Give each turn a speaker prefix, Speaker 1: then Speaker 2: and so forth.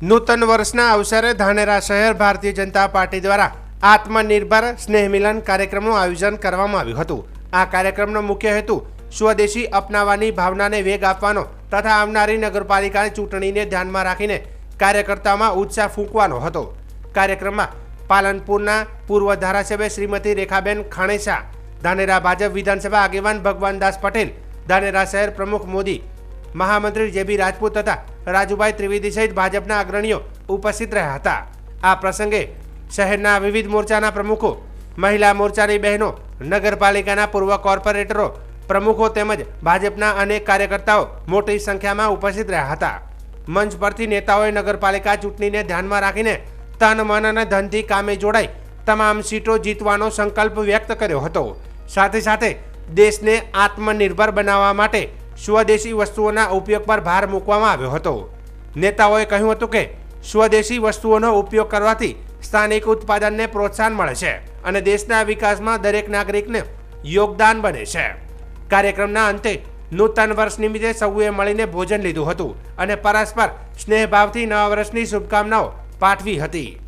Speaker 1: નૂતન વર્ષના અવસરે ધાનેરા શહેર ભારતીય જનતા પાર્ટી દ્વારા આત્મનિર્ભર સ્નેહ મિલન કાર્યક્રમનું આયોજન કરવામાં આવ્યું હતું. આ કાર્યક્રમનો મુખ્ય હેતુ સ્વદેશી અપનાવવાની ભાવનાને વેગ આપવાનો તથા આવનારી નગરપાલિકાની ચૂંટણીને ધ્યાનમાં રાખીને કાર્યકર્તાઓમાં ઉત્સાહ ફૂંકવાનો હતો. કાર્યક્રમમાં પાલનપુરના પૂર્વ ધારાસભ્ય શ્રીમતી રેખાબેન ખાણેસા, ધાનેરા ભાજપ વિધાનસભા આગેવાન ભગવાનદાસ પટેલ, ધાનેરા શહેર પ્રમુખ મોદી, મહામંત્રી જેબી રાજપૂત તથા રાજુભાઈ ત્રિવેદી સહિત ભાજપના અગ્રણીઓ ઉપસ્થિત રહ્યા હતા. આ પ્રસંગે શહેરના વિવિધ મોરચાના પ્રમુખો, મહિલા મોરચાની બહેનો, નગરપાલિકાના પૂર્વ કોર્પોરેટરો, પ્રમુખો તેમજ ભાજપના અનેક કાર્યકર્તાઓ મોટી સંખ્યામાં ઉપસ્થિત રહ્યા હતા. મંચ પરથી નેતાઓએ નગરપાલિકા ચૂંટણીને ધ્યાનમાં રાખીને તન, મન અને ધનથી કામે જોડાઈ તમામ સીટો જીતવાનો સંકલ્પ વ્યક્ત કર્યો હતો. સાથે સાથે દેશને આત્મનિર્ભર બનાવવા માટે સ્વદેશી વસ્તુઓના ઉપયોગ પર ભાર મૂકવામાં આવ્યો હતો. નેતાઓએ કહ્યું હતું કે, સ્વદેશી વસ્તુઓનો ઉપયોગ કરવાથી સ્થાનિક ઉત્પાદનને પ્રોત્સાહન મળે છે અને દેશના વિકાસમાં દરેક નાગરિકને યોગદાન બને છે. કાર્યક્રમના અંતે નૂતન વર્ષ નિમિત્તે સૌએ મળીને ભોજન લીધું હતું અને પરસ્પર સ્નેહભાવથી નવા વર્ષની શુભકામનાઓ પાઠવી હતી.